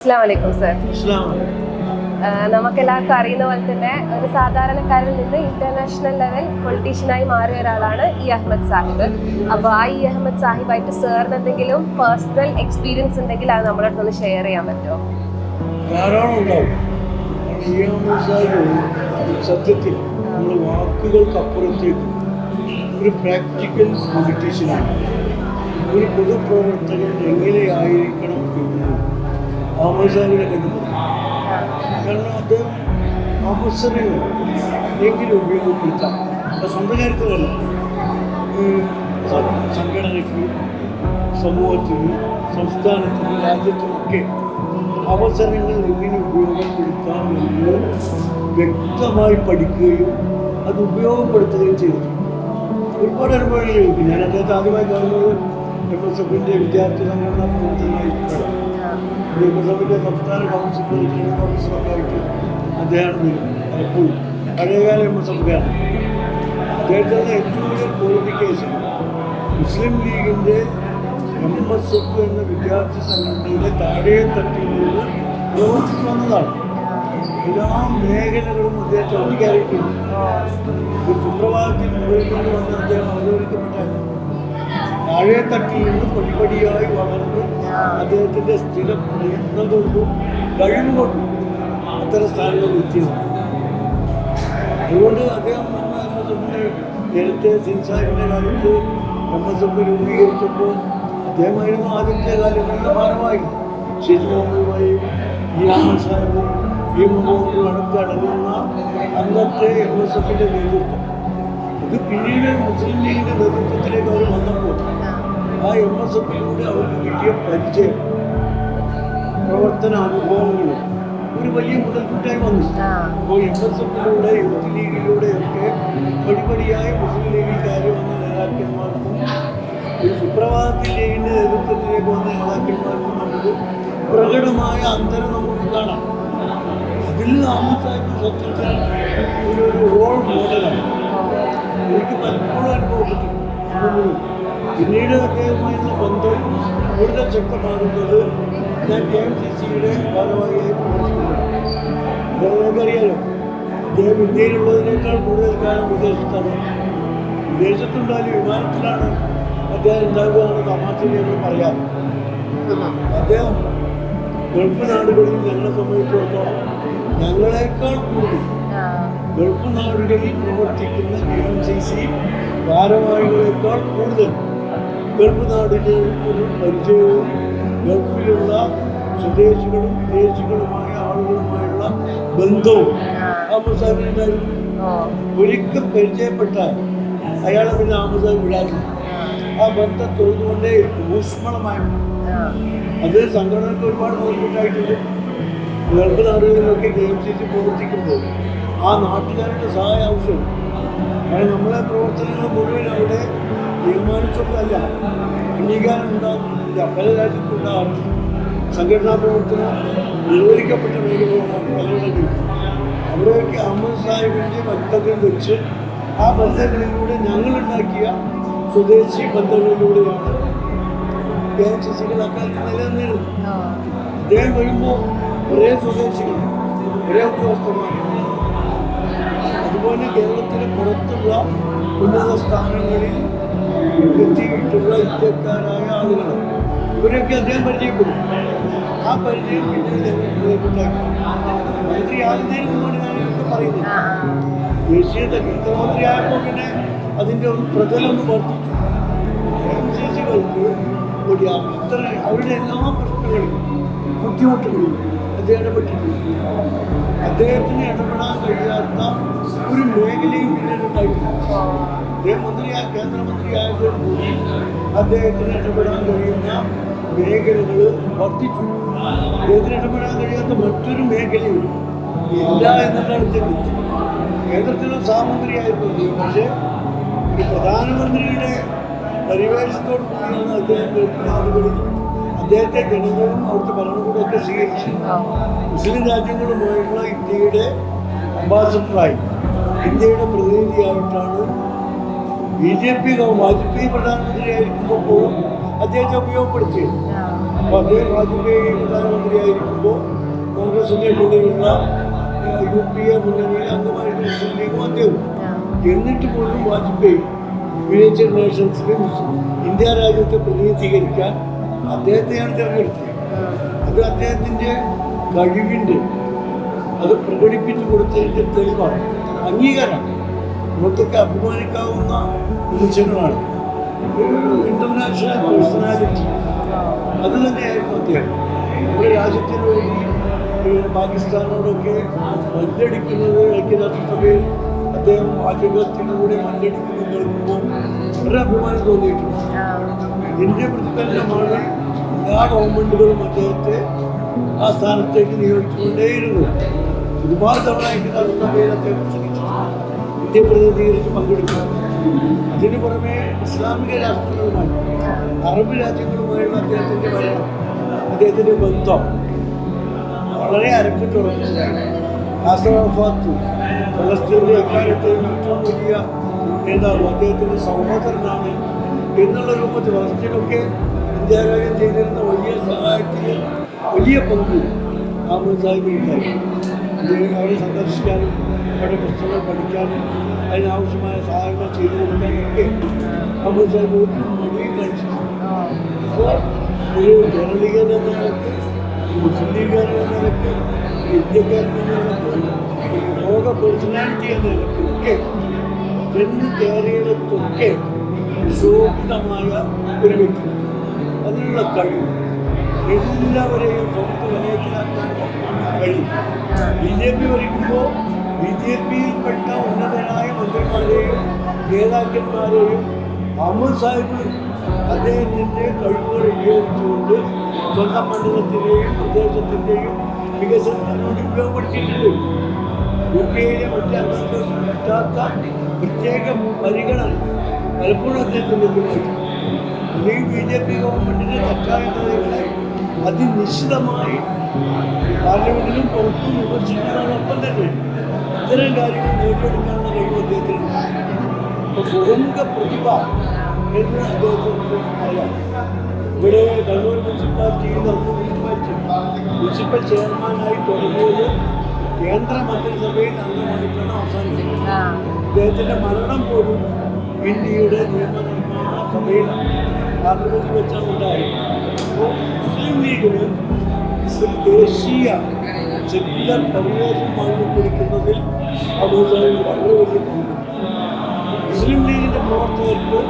അസ്സാം വലൈക്കും സർ. നമുക്ക് എല്ലാവർക്കും അറിയുന്ന പോലെ തന്നെ ഒരു സാധാരണക്കാരിൽ നിന്ന് ഇന്റർനാഷണൽ ലെവൽ പൊളിറ്റീഷ്യനായി മാറിയ ഒരാളാണ് ഇ അഹമ്മദ് സാഹിബ്. അപ്പോൾ ആ ഇ അഹമ്മദ് സാഹിബായിട്ട് സാറിന് എന്തെങ്കിലും പേഴ്സണൽ എക്സ്പീരിയൻസ് ഉണ്ടെങ്കിൽ അത് നമ്മുടെ അടുത്തൊന്ന് ഷെയർ ചെയ്യാൻ പറ്റുമോ? സത്യത്തിൽ നമ്മൾ വാക്കുകൾക്കപ്പുറത്തേക്ക് ഒരു പ്രാക്ടിക്കൽ പൊളിറ്റീഷ്യനാണ് ഒരു പൊതുപ്രവർത്തകൻ എങ്ങനെയായിരിക്കണം എന്ന് അഹമ്മദ് കണ്ടുപിടിക്കും കാരണം അദ്ദേഹം അവസരങ്ങൾ എങ്കിലും ഉപയോഗപ്പെടുത്താം. അപ്പം സ്വന്തം കാര്യത്തിലല്ല സംഘടനയ്ക്ക് സമൂഹത്തിന് സംസ്ഥാനത്തിന് രാജ്യത്തിനൊക്കെ അവസരങ്ങൾ എങ്ങനെ ഉപയോഗപ്പെടുത്താം എന്ന് വ്യക്തമായി പഠിക്കുകയും അത് ഉപയോഗപ്പെടുത്തുകയും ചെയ്തു ഒരുപാട് അനുഭവങ്ങൾ ഞാൻ അദ്ദേഹത്തെ ആദ്യമായി കാണുന്നത് എഫിന്റെ വിദ്യാർത്ഥി സംഘടന എസ് എഫിന്റെ സംസ്ഥാന കൗൺസിൽ റിട്ടേണിംഗ് ഓഫീസറൊക്കെ അദ്ദേഹം പലപ്പോഴും. പഴയകാല നിയമസഭയാണ് അദ്ദേഹത്തിന് ഏറ്റവും വലിയ ക്വാളിഫിക്കേഷൻ മുസ്ലിം ലീഗിന്റെ എം എസ് എഫ് എന്ന വിദ്യാർത്ഥി സംഘടനയിലെ താഴെ തട്ടിൽ നിന്ന് പ്രവർത്തിച്ചു വന്നതാണ്. എല്ലാ മേഖലകളും അദ്ദേഹത്തെ അംഗീകരിക്കുന്നു ഒരു സുപ്രഭാതത്തിൽ മുകളിൽ കൊണ്ട് വന്ന് അദ്ദേഹം അവതരിക്കപ്പെട്ട താഴെ തട്ടിൽ നിന്ന് പടിപടിയായി വളർന്ന് അദ്ദേഹത്തിന്റെ സ്ഥിര പ്രയത്നം കൊണ്ടും കഴിവ് കൊണ്ടും അത്തരം സ്ഥാനങ്ങളിൽ എത്തിയതാണ്. അതുകൊണ്ട് അദ്ദേഹം എം എസ് എഫിന്റെ നേരത്തെ സിൻസാഹിബിന്റെ കാലത്ത് എം എസ് എഫ് രൂപീകരിച്ചപ്പോൾ അദ്ദേഹമായിരുന്നു ആദ്യത്തെ കാലങ്ങളിലെ ഭാരമായി ഷെയ്ഖ് മുഹമ്മദുമായും ഈ അഹമ്മദ് സാഹിബും ഈ മുഹമ്മദും അടുത്തടങ്ങുന്ന അന്നത്തെ എം എസ് എഫിന്റെ നേതൃത്വം. ഇത് പിന്നീട് മുസ്ലിം ലീഗിന്റെ നേതൃത്വത്തിലേക്ക് അവർ വന്നപ്പോൾ ആ എം എസ് എഫിലൂടെ അവർക്ക് കിട്ടിയ പരിചയം പ്രവർത്തന അനുഭവങ്ങളും ഒരു വലിയ മുതൽക്കൂട്ടായി വന്നു. അപ്പോൾ എം എസ് എഫിലൂടെ യൂത്ത് ലീഗിലൂടെ ഒക്കെ പടിപടിയായി മുസ്ലിം ലീഗിൽക്കാർ വന്ന നേതാക്കന്മാർക്കും ഒരു സുപ്രഭാതത്തിൽ ലീഗിന്റെ നേതൃത്വത്തിലേക്ക് വന്ന നേതാക്കന്മാർക്കും നമുക്ക് പ്രകടമായ അന്തരം നമുക്ക് കാണാം. അതിൽ താമസായിട്ട് സത്യത്തിൽ ഒരു റോൾ മോഡലാണ് എനിക്ക് പലപ്പോഴും അനുഭവപ്പെട്ടു പിന്നീട് അദ്ദേഹവുമായുള്ള ബന്ധം കൂടുതൽ ശക്തമാകുന്നത് ഞാൻ കെ എം സി സിയുടെ ഭാരവാഹിയായി നമുക്കറിയാലോ അദ്ദേഹം ഇന്ത്യയിലുള്ളതിനേക്കാൾ കൂടുതൽ കാലം വിദേശത്താണ്. വിദേശത്തുണ്ടായാലും വിമാനത്തിലാണ് അദ്ദേഹം ഉണ്ടാകുകയാണ് തമാശയിൽ ഞങ്ങൾ പറയാം. അദ്ദേഹം ഗൾഫ് നാടുകളിൽ ഞങ്ങളെ സംബന്ധിച്ചിടത്തോളം ഞങ്ങളെക്കാൾ കൂടുതൽ ഗൾഫ് നാടുകളിൽ പ്രവർത്തിക്കുന്ന കെ എം സി സി ഭാരവാഹികളെക്കാൾ കൂടുതൽ ഗൾഫ് നാടിന്റെ ഒരു പരിചയവും ഗൾഫിലുള്ള സ്വദേശികളും വിദേശികളുമായ ആളുകളുമായുള്ള ബന്ധവും ആമസാബിനുണ്ടായിരുന്നു ഒരിക്കൽ പരിചയപ്പെട്ടാൽ അയാളെ പിന്നെ ആമസാൻ വിടാറില്ല. ആ. ബന്ധം തോന്നുകൊണ്ടേ ഊഷ്മളമായി അത് സംഘടനക്ക് ഒരുപാട് മുതൽക്കൂട്ടായിട്ടുണ്ട് ഗൾഫ് നാടുകളിലൊക്കെ കെ എം സി സി പ്രവർത്തിക്കുമ്പോൾ ആ നാട്ടുകാരുടെ സഹായ ആവശ്യം കാരണം നമ്മളെ പ്രവർത്തനങ്ങൾ മുഴുവൻ അവിടെ തീരുമാനിച്ചതല്ല അംഗീകാരം ഉണ്ടാകുന്നില്ല പല രാജ്യത്തും ഉണ്ടാകാറുണ്ട് സംഘടനാ പ്രവർത്തനം നിരോധിക്കപ്പെട്ട മേഖലകളാണ് പലയിടങ്ങളിലും അവിടെയൊക്കെ അഹമ്മദ് സാഹിബിന്റെ ബന്ധത്തിൽ വെച്ച് ആ ബന്ധങ്ങളിലൂടെ ഞങ്ങളുണ്ടാക്കിയ സ്വദേശി ബന്ധങ്ങളിലൂടെയാണ് കെ എം സി സികൾ അക്കാലത്ത് നിലനിന്നിരുന്നത്. അദ്ദേഹം വരുമ്പോൾ ഒരേ സ്വദേശികൾ ഒരേ ഉദ്യോഗസ്ഥന്മാർ. അതുപോലെ കേരളത്തിന് പുറത്തുള്ള ഉന്നത സ്ഥാനങ്ങളിൽ എത്തിയിട്ടുള്ള ഇന്ത്യക്കാരായ ആളുകൾ ഇവരെയൊക്കെ അദ്ദേഹം പരിചയപ്പെടും. ആ പരിചയം പിന്നീട് മന്ത്രി മന്ത്രിയാകുന്നതിന് മുമ്പാണ് പറയുന്നത്. ദേശീയ കേന്ദ്രമന്ത്രിയായപ്പോൾ പിന്നെ അതിന്റെ ഒരു പ്രതലൊന്ന് വർദ്ധിച്ചു. എം സി സികൾക്ക് ഒരു അത്ര അവരുടെ എല്ലാ പ്രശ്നങ്ങളും ബുദ്ധിമുട്ടുകളും അദ്ദേഹം ഇടപെട്ടിട്ടുണ്ട് അദ്ദേഹത്തിന് ഇടപെടാൻ കഴിയാത്ത ഒരു മേഖലയും പിന്നീട് ഉണ്ടായിട്ടില്ല. മന്ത്രിയായ കേന്ദ്രമന്ത്രിയായതോടുകൂടി അദ്ദേഹത്തിന് ഇടപെടാൻ കഴിയുന്ന മേഖലകൾ വർദ്ധിച്ചു. അദ്ദേഹത്തിന് ഇടപെടാൻ കഴിയാത്ത മറ്റൊരു മേഖലയും ഇല്ല എന്നുള്ളിടത്തേക്ക് എത്തി കേന്ദ്രത്തിലും സഹമന്ത്രിയായിരുന്നു അദ്ദേഹം. പക്ഷേ ഈ പ്രധാനമന്ത്രിയുടെ പരിവേഷത്തോടു കൂടിയാണ് അദ്ദേഹം കേൾക്കുന്ന ആളുകളിൽ അദ്ദേഹത്തെ ജനങ്ങളും അവിടുത്തെ ഭരണകൂടമൊക്കെ സ്വീകരിച്ചു മുസ്ലിം രാജ്യങ്ങളുമായുള്ള ഇന്ത്യയുടെ അംബാസഡറായി. ഇന്ത്യയുടെ പ്രതിനിധിയായിട്ടാണ് ബി ജെ പി വാജ്പേയി പ്രധാനമന്ത്രിയായിരിക്കുമ്പോൾ അദ്ദേഹത്തെ ഉപയോഗപ്പെടുത്തി. അപ്പോൾ അദ്ദേഹം വാജ്പേയി പ്രധാനമന്ത്രിയായിരിക്കുമ്പോൾ കോൺഗ്രസിന്റെ കൂടെയുള്ള യു പി എ മുന്നണിയിൽ അംഗമായിട്ട് മുസ്ലിം ലീഗും അദ്ദേഹവും എന്നിട്ട് പോലും വാജ്പേയി യുണൈറ്റഡ് നേഷൻസിലെ ഇന്ത്യ രാജ്യത്തെ പ്രതിനിധീകരിക്കാൻ അദ്ദേഹത്തെയാണ് തിരഞ്ഞെടുത്തത്. അത് അദ്ദേഹത്തിന്റെ കഴിവിന്റെ അത് പ്രകടിപ്പിച്ചു കൊടുത്തതിന്റെ തെളിവാണ് അംഗീകാരമാണ്. നമുക്കൊക്കെ അഭിമാനിക്കാവുന്ന നിമിഷങ്ങളാണ് ഒരു ഇന്റർനാഷണൽ പേഴ്സണാലിറ്റി അത് തന്നെയായിരുന്നു അദ്ദേഹം നമ്മുടെ രാജ്യത്തിന് വേണ്ടി പാകിസ്ഥാനോടൊക്കെ മല്ലടിക്കുന്നത് ഐക്യരാഷ്ട്രസഭയിൽ അദ്ദേഹം വാചകത്തിലൂടെ മല്ലടിക്കുന്നത് കേൾക്കുമ്പോൾ വളരെ അഭിമാനം തോന്നിയിട്ടുണ്ട്. ഇതിന്റെ പ്രതിഫലനമാണ് എല്ലാ ഗവൺമെന്റുകളും അദ്ദേഹത്തെ ആ സ്ഥാനത്തേക്ക് നിയോഗിച്ചുകൊണ്ടേയിരുന്നു. ഒരുപാട് തവണ ഐക്യരാഷ്ട്രസഭയിൽ അദ്ദേഹം ഇന്ത്യ പ്രതിനിധീകരിച്ച് അതിനു പുറമെ ഇസ്ലാമിക രാഷ്ട്രങ്ങളുമായി അറബ് രാജ്യങ്ങളുമായുള്ള അദ്ദേഹത്തിന്റെ ഭരണം അദ്ദേഹത്തിന്റെ ബന്ധം വളരെ അരക്കിട്ടുറപ്പിച്ചതാണ് ആസറാഫാത്തു ഫലസ്തീനിലെ എക്കാലത്തെയും ഏറ്റവും വലിയ നേതാവ് അദ്ദേഹത്തിന്റെ സഹോദരനാണ് എന്നുള്ള രൂപത്തിൽ ഫലസ്തീനൊക്കെ ഇന്ത്യാകാര്യം ചെയ്തിരുന്ന വലിയ സഹായത്തിന് വലിയ പങ്ക് ആ സാഹിബിനുണ്ടായി. അവരെ സന്ദർശിക്കാനും അവരുടെ പുസ്തകങ്ങൾ പഠിക്കാനും അതിനാവശ്യമായ സഹായങ്ങൾ ചെയ്തു കൊടുക്കാനൊക്കെ ഒരു മടിയും കഴിച്ചിട്ടുണ്ട്. ഒരു കേരളീയൻ എന്ന നിലയ്ക്ക് മുസ്ലിം ലീഗുകാരൻ എന്ന നിലയ്ക്ക് ഇന്ത്യക്കാരൻ എന്ന നിലയ്ക്ക് ലോക പേഴ്സണാലിറ്റി എന്ന നിലക്കൊക്കെ ചെന്ന് കയറിയിടത്തൊക്കെ ശോഭിതമായ ഒരു വ്യക്തി അതിനുള്ള കഴിവ് എല്ലാവരെയും സ്വന്തം വിനയത്തിലാക്കാൻ കഴിയും. ബി ജെ പി ഭരിക്കുമ്പോൾ ബി ജെ പിയിൽപ്പെട്ട ഉന്നതരായ മന്ത്രിമാരെയും നേതാക്കന്മാരെയും അഹമ്മദ് സാഹിബ് അദ്ദേഹത്തിന്റെ കഴിവുകൾ ഉപയോഗിച്ചുകൊണ്ട് സ്വന്തം മണ്ഡലത്തിന്റെയും പ്രദേശത്തിന്റെയും വികസനത്തിന് വേണ്ടി ഉപയോഗപ്പെടുത്തിയിട്ടുണ്ട്. യു കെയിലെ മറ്റ് അംഗങ്ങൾക്ക് കിട്ടാത്ത പ്രത്യേക പരിഗണന പലപ്പോഴും അദ്ദേഹത്തിന് ലഭ്യമായിട്ടുണ്ട്. അല്ലെങ്കിൽ ബി ജെ പി ഗവൺമെന്റിന്റെ തെറ്റായ നയങ്ങളെ അതിനിശ്ചിതമായി പാർലമെന്റിലും പുറത്തും വിമർശിക്കുന്നതോടൊപ്പം തന്നെ ഇത്തരം കാര്യങ്ങൾ നേടിയെടുക്കാനുള്ള കഴിവ് അദ്ദേഹത്തിനുണ്ട് പ്രതിഭ എന്ന് അദ്ദേഹത്തിന് പറയാം. ഇവിടെ കണ്ണൂർ മുനിസിപ്പാലിറ്റിയിൽ കണ്ണൂർ മുനിസിപ്പാലിറ്റി മുനിസിപ്പൽ ചെയർമാനായി തുടങ്ങിയത് കേന്ദ്ര മന്ത്രിസഭയിൽ അംഗമായിട്ടാണ് അവസാനിച്ചത് അദ്ദേഹത്തിന്റെ മരണം പോലും ഇന്ത്യയുടെ നിയമനിർമ്മാണ സഭയിലാണ് പാർലമെന്റിൽ വെച്ചാണ് ഉണ്ടായത്. അപ്പോൾ മുസ്ലിം ലീഗിന് ഒരു ദേശീയ സെക്യുലർ പരിവേഷം വാങ്ങിക്കൊടുക്കുന്നതിൽ അബൂസാഹിബ് വളരെ വലിയ മുസ്ലിം ലീഗിന്റെ പ്രവർത്തകർക്ക്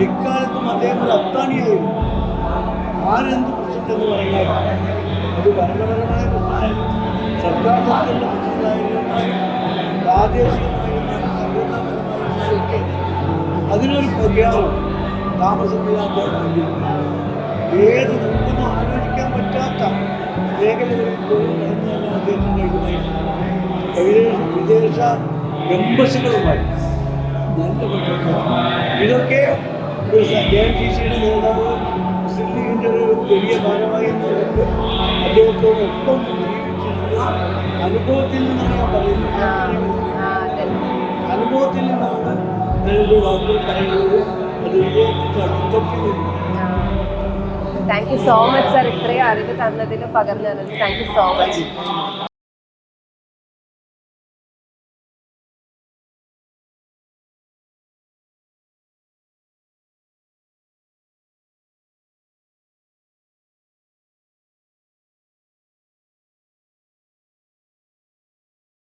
എക്കാലത്തും അദ്ദേഹം ഒരു അത്താണിയായിരുന്നു ആരെന്ത് പ്രശ്നമെന്ന് പറഞ്ഞാൽ അത് ഭരണപരമായ പ്രശ്നമായാലും സർക്കാർ തലത്തിലുള്ള പ്രശ്നങ്ങളായിരുന്നാലും പ്രാദേശികമായിരുന്നാലും അതിനൊരു പരിഹാരം താമസമില്ലാത്ത ഏത് മേഖലകളിൽ പോലും കടന്നു തന്നെ അദ്ദേഹത്തിന് കഴിയുമായിരുന്നു വിദേശ എംബസികളുമായി നല്ല ഇതൊക്കെ ഒരു കെ എം സി സിയുടെ നേതാവ് മുസ്ലിം ലീഗിന്റെ ഒരു വലിയ ഭാരമായി എന്ന നിലയ്ക്ക് അദ്ദേഹത്തോടൊപ്പം ജീവിച്ചിരുന്ന അനുഭവത്തിൽ നിന്നാണ് ഞാൻ പറയുന്നത്. അനുഭവത്തിൽ നിന്നാണ് ഞാനൊരു വാക്കുകൾ പറയുന്നത്. അത് വിജയത്തിന്റെ അടുത്തൊക്കെ നിന്നു thank you so much sir ഇത്രയും അറിവ് തന്നതിന് പകർന്നു തന്നതിന് താങ്ക് യു സോ മച്ച്